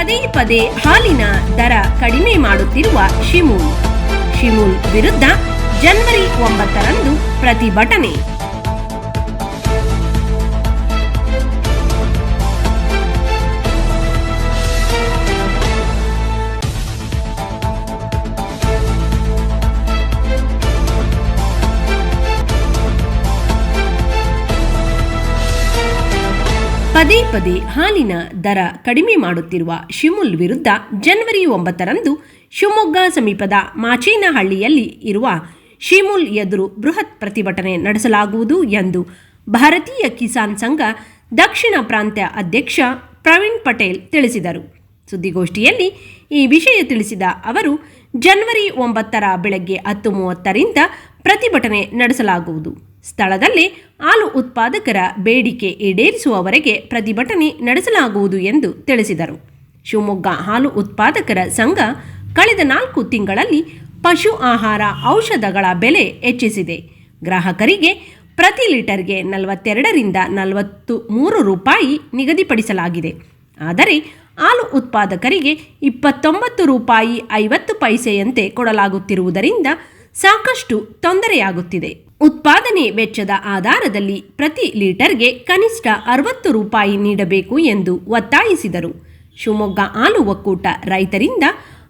ಪದೇ ಪದೇ ಹಾಲಿನ ದರ ಕಡಿಮೆ ಮಾಡುತ್ತಿರುವ ಶಿಮೂಲ್. ಶಿಮೂಲ್ ವಿರುದ್ಧ ಜನವರಿ ಒಂಬತ್ತರಂದು ಪ್ರತಿಭಟನೆ. ಪದೇ ಪದೇ ಹಾಲಿನ ದರ ಕಡಿಮೆ ಮಾಡುತ್ತಿರುವ ಶಿಮುಲ್ ವಿರುದ್ಧ ಜನವರಿ ಒಂಬತ್ತರಂದು ಶಿವಮೊಗ್ಗ ಸಮೀಪದ ಮಾಚೇನಹಳ್ಳಿಯಲ್ಲಿ ಇರುವ ಶಿಮುಲ್ ಎದುರು ಬೃಹತ್ ಪ್ರತಿಭಟನೆ ನಡೆಸಲಾಗುವುದು ಎಂದು ಭಾರತೀಯ ಕಿಸಾನ್ ಸಂಘ ದಕ್ಷಿಣ ಪ್ರಾಂತ್ಯ ಅಧ್ಯಕ್ಷ ಪ್ರವೀಣ್ ಪಟೇಲ್ ತಿಳಿಸಿದರು. ಸುದ್ದಿಗೋಷ್ಠಿಯಲ್ಲಿ ಈ ವಿಷಯ ತಿಳಿಸಿದ ಅವರು, ಜನವರಿ ಒಂಬತ್ತರ ಬೆಳಗ್ಗೆ ಹತ್ತು ಮೂವತ್ತರಿಂದ ಪ್ರತಿಭಟನೆ ನಡೆಸಲಾಗುವುದು. ಸ್ಥಳದಲ್ಲೇ ಹಾಲು ಉತ್ಪಾದಕರ ಬೇಡಿಕೆ ಈಡೇರಿಸುವವರೆಗೆ ಪ್ರತಿಭಟನೆ ನಡೆಸಲಾಗುವುದು ಎಂದು ತಿಳಿಸಿದರು. ಶಿವಮೊಗ್ಗ ಹಾಲು ಉತ್ಪಾದಕರ ಸಂಘ ಕಳೆದ ನಾಲ್ಕು ತಿಂಗಳಲ್ಲಿ ಪಶು ಆಹಾರ ಔಷಧಗಳ ಬೆಲೆ ಹೆಚ್ಚಿಸಿದೆ. ಗ್ರಾಹಕರಿಗೆ ಪ್ರತಿ ಲೀಟರ್ಗೆ ನಲವತ್ತೆರಡರಿಂದ ನಲವತ್ತು ಮೂರು ರೂಪಾಯಿ ನಿಗದಿಪಡಿಸಲಾಗಿದೆ. ಆದರೆ ಹಾಲು ಉತ್ಪಾದಕರಿಗೆ ಇಪ್ಪತ್ತೊಂಬತ್ತು ರೂಪಾಯಿ ಐವತ್ತು ಪೈಸೆಯಂತೆ ಕೊಡಲಾಗುತ್ತಿರುವುದರಿಂದ ಸಾಕಷ್ಟು ತೊಂದರೆಯಾಗುತ್ತಿದೆ. ಉತ್ಪಾದನೆ ವೆಚ್ಚದ ಆಧಾರದಲ್ಲಿ ಪ್ರತಿ ಲೀಟರ್ಗೆ ಕನಿಷ್ಠ ಅರವತ್ತು ರೂಪಾಯಿ ನೀಡಬೇಕು ಎಂದು ಒತ್ತಾಯಿಸಿದರು. ಶಿವಮೊಗ್ಗ ಹಾಲು ಒಕ್ಕೂಟ ರೈತರಿಂದ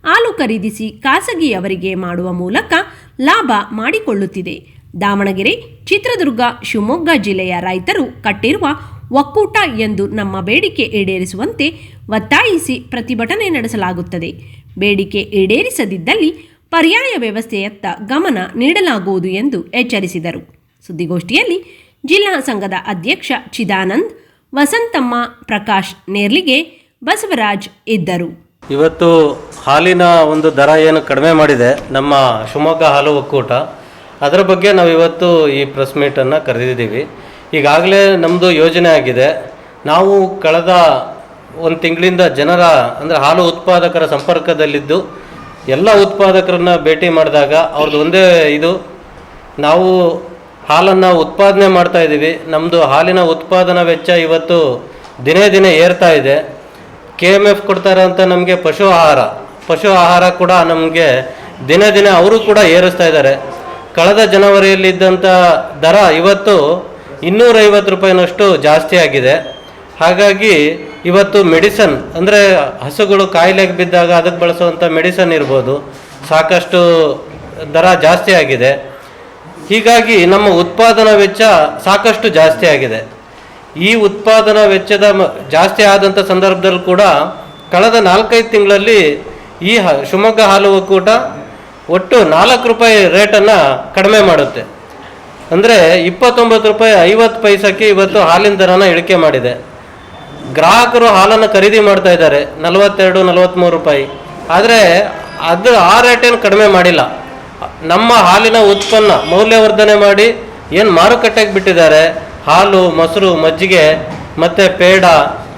ಹಾಲು ಖರೀದಿಸಿ ಖಾಸಗಿಯವರಿಗೆ ಮಾಡುವ ಮೂಲಕ ಲಾಭ ಮಾಡಿಕೊಳ್ಳುತ್ತಿದೆ. ದಾವಣಗೆರೆ, ಚಿತ್ರದುರ್ಗ, ಶಿವಮೊಗ್ಗ ಜಿಲ್ಲೆಯ ರೈತರು ಕಟ್ಟಿರುವ ಒಕ್ಕೂಟ ಎಂದು ನಮ್ಮ ಬೇಡಿಕೆ ಈಡೇರಿಸುವಂತೆ ಒತ್ತಾಯಿಸಿ ಪ್ರತಿಭಟನೆ ನಡೆಸಲಾಗುತ್ತದೆ. ಬೇಡಿಕೆ ಈಡೇರಿಸದಿದ್ದಲ್ಲಿ ಪರ್ಯಾಯ ವ್ಯವಸ್ಥೆಯತ್ತ ಗಮನ ನೀಡಲಾಗುವುದು ಎಂದು ಎಚ್ಚರಿಸಿದರು. ಸುದ್ದಿಗೋಷ್ಠಿಯಲ್ಲಿ ಜಿಲ್ಲಾ ಸಂಘದ ಅಧ್ಯಕ್ಷ ಚಿದಾನಂದ್, ವಸಂತಮ್ಮ, ಪ್ರಕಾಶ್ ನೇರ್ಲಿಗೆ ಬಸವರಾಜ್ ಇದ್ದರು. ಇವತ್ತು ಹಾಲಿನ ಒಂದು ದರ ಏನು ಕಡಿಮೆ ಮಾಡಿದೆ, ನಮ್ಮ ಶಿವಮೊಗ್ಗ ಹಾಲು ಒಕ್ಕೂಟ. ಅದರ ಬಗ್ಗೆ ನಾವು ಇವತ್ತು ಈ ಪ್ರೆಸ್ ಮೀಟನ್ನು ಕರೆದಿದ್ದೀವಿ. ಈಗಾಗಲೇ ನಮ್ಮದು ಯೋಜನೆ ಆಗಿದೆ. ನಾವು ಕಳೆದ ಒಂದು ತಿಂಗಳಿಂದ ಜನರ, ಅಂದರೆ ಹಾಲು ಉತ್ಪಾದಕರ ಸಂಪರ್ಕದಲ್ಲಿದ್ದು ಎಲ್ಲ ಉತ್ಪಾದಕರನ್ನ ಭೇಟಿ ಮಾಡಿದಾಗ ಅವ್ರದ್ದು ಒಂದೇ ಇದು, ನಾವು ಹಾಲನ್ನು ಉತ್ಪಾದನೆ ಮಾಡ್ತಾ ಇದ್ದೀವಿ. ನಮ್ಮದು ಹಾಲಿನ ಉತ್ಪಾದನಾ ವೆಚ್ಚ ಇವತ್ತು ದಿನೇ ದಿನೇ ಏರ್ತಾ ಇದೆ. ಕೆ ಎಂ ಎಫ್ ಕೊಡ್ತಾರೆ ಅಂತ ನಮಗೆ ಪಶು ಆಹಾರ ಪಶು ಆಹಾರ ಕೂಡ ನಮಗೆ ದಿನೇ ದಿನೇ ಅವರು ಕೂಡ ಏರಿಸ್ತಾ ಇದ್ದಾರೆ. ಕಳೆದ ಜನವರಿಯಲ್ಲಿದ್ದಂಥ ದರ ಇವತ್ತು ಇನ್ನೂರೈವತ್ತು ರೂಪಾಯಿನಷ್ಟು ಜಾಸ್ತಿ ಆಗಿದೆ. ಹಾಗಾಗಿ ಇವತ್ತು ಮೆಡಿಸನ್ ಅಂದರೆ ಹಸುಗಳು ಕಾಯಿಲೆಗೆ ಬಿದ್ದಾಗ ಅದಕ್ಕೆ ಬಳಸುವಂಥ ಮೆಡಿಸನ್ ಇರ್ಬೋದು. ಸಾಕಷ್ಟು ದರ ಜಾಸ್ತಿ ಆಗಿದೆ. ಹೀಗಾಗಿ ನಮ್ಮ ಉತ್ಪಾದನಾ ವೆಚ್ಚ ಸಾಕಷ್ಟು ಜಾಸ್ತಿ ಆಗಿದೆ. ಈ ಉತ್ಪಾದನಾ ವೆಚ್ಚದ ಜಾಸ್ತಿ ಆದಂಥ ಸಂದರ್ಭದಲ್ಲಿ ಕೂಡ ಕಳೆದ ನಾಲ್ಕೈದು ತಿಂಗಳಲ್ಲಿ ಈ ಹ, ಶಿವಮೊಗ್ಗ ಹಾಲು ಒಕ್ಕೂಟ ಒಟ್ಟು ನಾಲ್ಕು ರೂಪಾಯಿ ರೇಟನ್ನು ಕಡಿಮೆ ಮಾಡುತ್ತೆ. ಅಂದರೆ ಇಪ್ಪತ್ತೊಂಬತ್ತು ರೂಪಾಯಿ ಐವತ್ತು ಪೈಸಕ್ಕೆ ಇವತ್ತು ಹಾಲಿನ ದರನ ಇಳಿಕೆ ಮಾಡಿದೆ. ಗ್ರಾಹಕರು ಹಾಲನ್ನು ಖರೀದಿ ಮಾಡ್ತಾ ಇದ್ದಾರೆ, ನಲವತ್ತೆರಡು ನಲವತ್ತ್ಮೂರು ರೂಪಾಯಿ. ಆದರೆ ಅದು ಆ ರೇಟೇನು ಕಡಿಮೆ ಮಾಡಿಲ್ಲ. ನಮ್ಮ ಹಾಲಿನ ಉತ್ಪನ್ನ ಮೌಲ್ಯವರ್ಧನೆ ಮಾಡಿ ಏನು ಮಾರುಕಟ್ಟೆಗೆ ಬಿಟ್ಟಿದ್ದಾರೆ, ಹಾಲು, ಮೊಸರು, ಮಜ್ಜಿಗೆ, ಮತ್ತು ಪೇಡ,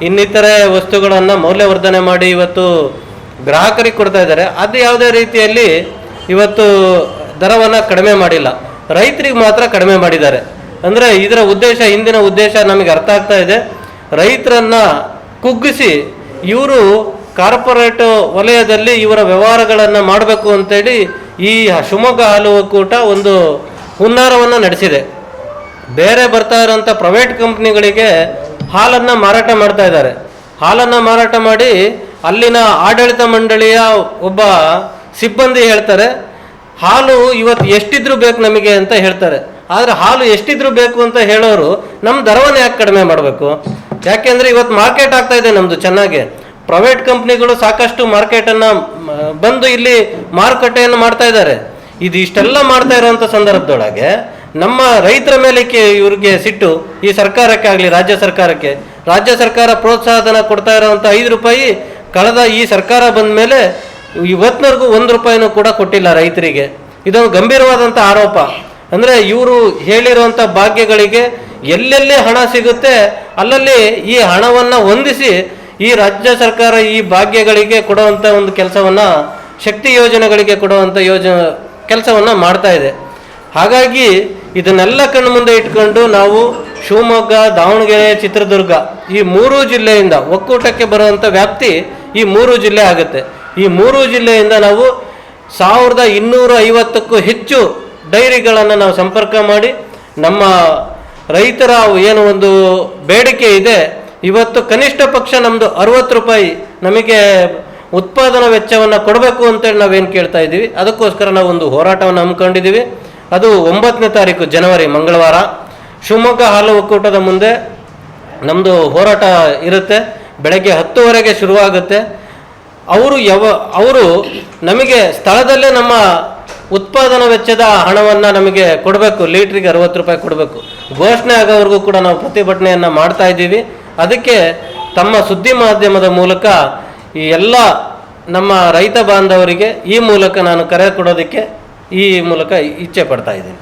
ಇನ್ನಿತರೆ ವಸ್ತುಗಳನ್ನು ಮೌಲ್ಯವರ್ಧನೆ ಮಾಡಿ ಇವತ್ತು ಗ್ರಾಹಕರಿಗೆ ಕೊಡ್ತಾ ಇದ್ದಾರೆ. ಅದು ಯಾವುದೇ ರೀತಿಯಲ್ಲಿ ಇವತ್ತು ದರವನ್ನು ಕಡಿಮೆ ಮಾಡಿಲ್ಲ. ರೈತರಿಗೆ ಮಾತ್ರ ಕಡಿಮೆ ಮಾಡಿದ್ದಾರೆ. ಅಂದರೆ ಇದರ ಉದ್ದೇಶ, ಹಿಂದಿನ ಉದ್ದೇಶ ನಮಗೆ ಅರ್ಥ ಆಗ್ತಾ ಇದೆ. ರೈತರನ್ನ ಕುಗ್ಗಿಸಿ ಇವರು ಕಾರ್ಪೊರೇಟ್ ವಲಯದಲ್ಲಿ ಇವರ ವ್ಯವಹಾರಗಳನ್ನು ಮಾಡಬೇಕು ಅಂತೇಳಿ ಈ ಶಿವಮೊಗ್ಗ ಹಾಲು ಒಕ್ಕೂಟ ಒಂದು ಹುನ್ನಾರವನ್ನು ನಡೆಸಿದೆ. ಬೇರೆ ಬರ್ತಾ ಇರೋಂಥ ಪ್ರೈವೇಟ್ ಕಂಪ್ನಿಗಳಿಗೆ ಹಾಲನ್ನು ಮಾರಾಟ ಮಾಡ್ತಾ ಇದ್ದಾರೆ. ಹಾಲನ್ನು ಮಾರಾಟ ಮಾಡಿ ಅಲ್ಲಿನ ಆಡಳಿತ ಮಂಡಳಿಯ ಒಬ್ಬ ಸಿಬ್ಬಂದಿ ಹೇಳ್ತಾರೆ, ಹಾಲು ಇವತ್ತು ಎಷ್ಟಿದ್ರು ಬೇಕು ನಮಗೆ ಅಂತ ಹೇಳ್ತಾರೆ. ಆದರೆ ಹಾಲು ಎಷ್ಟಿದ್ರು ಬೇಕು ಅಂತ ಹೇಳೋರು ನಮ್ಮ ದರವನ್ನು ಯಾಕೆ ಕಡಿಮೆ ಮಾಡಬೇಕು? ಯಾಕೆಂದರೆ ಇವತ್ತು ಮಾರ್ಕೆಟ್ ಆಗ್ತಾ ಇದೆ ನಮ್ಮದು ಚೆನ್ನಾಗಿ. ಪ್ರೈವೇಟ್ ಕಂಪ್ನಿಗಳು ಸಾಕಷ್ಟು ಮಾರ್ಕೆಟನ್ನು ಬಂದು ಇಲ್ಲಿ ಮಾರುಕಟ್ಟೆಯನ್ನು ಮಾಡ್ತಾ ಇದ್ದಾರೆ. ಇದು ಇಷ್ಟೆಲ್ಲ ಮಾಡ್ತಾ ಇರುವಂಥ ಸಂದರ್ಭದೊಳಗೆ ನಮ್ಮ ರೈತರ ಮೇಲೆ ಇವರಿಗೆ ಸಿಟ್ಟು ಈ ಸರ್ಕಾರಕ್ಕೆ ಆಗಲಿ, ರಾಜ್ಯ ಸರ್ಕಾರಕ್ಕೆ. ರಾಜ್ಯ ಸರ್ಕಾರ ಪ್ರೋತ್ಸಾಹಧನ ಕೊಡ್ತಾ ಇರೋವಂಥ ಐದು ರೂಪಾಯಿ ಕಳೆದ ಈ ಸರ್ಕಾರ ಬಂದ ಮೇಲೆ ಇವತ್ತಿನವರೆಗೂ ಒಂದು ರೂಪಾಯಿನೂ ಕೂಡ ಕೊಟ್ಟಿಲ್ಲ ರೈತರಿಗೆ. ಇದೊಂದು ಗಂಭೀರವಾದಂಥ ಆರೋಪ. ಅಂದರೆ ಇವರು ಹೇಳಿರುವಂಥ ಭಾಗ್ಯಗಳಿಗೆ ಎಲ್ಲೆಲ್ಲಿ ಹಣ ಸಿಗುತ್ತೆ, ಅಲ್ಲಲ್ಲಿ ಈ ಹಣವನ್ನು ಹೊಂದಿಸಿ ಈ ರಾಜ್ಯ ಸರ್ಕಾರ ಈ ಭಾಗ್ಯಗಳಿಗೆ ಕೊಡುವಂಥ ಒಂದು ಕೆಲಸವನ್ನು, ಶಕ್ತಿ ಯೋಜನೆಗಳಿಗೆ ಕೊಡುವಂಥ ಯೋಜ, ಕೆಲಸವನ್ನು ಮಾಡ್ತಾ ಇದೆ. ಹಾಗಾಗಿ ಇದನ್ನೆಲ್ಲ ಕಣ್ಣು ಮುಂದೆ ಇಟ್ಕೊಂಡು ನಾವು ಶಿವಮೊಗ್ಗ, ದಾವಣಗೆರೆ, ಚಿತ್ರದುರ್ಗ ಈ ಮೂರು ಜಿಲ್ಲೆಯಿಂದ ಒಕ್ಕೂಟಕ್ಕೆ ಬರುವಂಥ ವ್ಯಾಪ್ತಿ ಈ ಮೂರು ಜಿಲ್ಲೆ ಆಗುತ್ತೆ. ಈ ಮೂರು ಜಿಲ್ಲೆಯಿಂದ ನಾವು ಸಾವಿರದ ಇನ್ನೂರ ಐವತ್ತಕ್ಕೂ ಹೆಚ್ಚು ಡೈರಿಗಳನ್ನು ನಾವು ಸಂಪರ್ಕ ಮಾಡಿ ನಮ್ಮ ರೈತರ ಏನು ಒಂದು ಬೇಡಿಕೆ ಇದೆ, ಇವತ್ತು ಕನಿಷ್ಠ ಪಕ್ಷ ನಮ್ಮದು ಅರವತ್ತು ರೂಪಾಯಿ ನಮಗೆ ಉತ್ಪಾದನಾ ವೆಚ್ಚವನ್ನು ಕೊಡಬೇಕು ಅಂತೇಳಿ ನಾವೇನು ಕೇಳ್ತಾ ಇದ್ದೀವಿ. ಅದಕ್ಕೋಸ್ಕರ ನಾವು ಒಂದು ಹೋರಾಟವನ್ನು ಹಮ್ಮಿಕೊಂಡಿದ್ದೀವಿ. ಅದು ಒಂಬತ್ತನೇ ತಾರೀಕು ಜನವರಿ ಮಂಗಳವಾರ. ಶಿವಮೊಗ್ಗ ಹಾಲು ಒಕ್ಕೂಟದ ಮುಂದೆ ನಮ್ಮದು ಹೋರಾಟ ಇರುತ್ತೆ. ಬೆಳಗ್ಗೆ ಹತ್ತುವರೆಗೆ ಶುರುವಾಗುತ್ತೆ. ಅವರು ಯಾವ, ಅವರು ನಮಗೆ ಸ್ಥಳದಲ್ಲೇ ನಮ್ಮ ಉತ್ಪಾದನಾ ವೆಚ್ಚದ ಹಣವನ್ನು ನಮಗೆ ಕೊಡಬೇಕು, ಲೀಟ್ರಿಗೆ ಅರವತ್ತು ರೂಪಾಯಿ ಕೊಡಬೇಕು. ಘೋಷಣೆ ಆಗೋವರೆಗೂ ಕೂಡ ನಾವು ಪ್ರತಿಭಟನೆಯನ್ನು ಮಾಡ್ತಾ ಇದ್ದೀವಿ. ಅದಕ್ಕೆ ತಮ್ಮ ಸುದ್ದಿ ಮಾಧ್ಯಮದ ಮೂಲಕ ಈ ಎಲ್ಲ ನಮ್ಮ ರೈತ ಬಾಂಧವರಿಗೆ ಈ ಮೂಲಕ ನಾನು ಕರೆ ಕೊಡೋದಕ್ಕೆ ಈ ಮೂಲಕ ಇಚ್ಛೆ ಪಡ್ತಾ ಇದ್ದೀನಿ.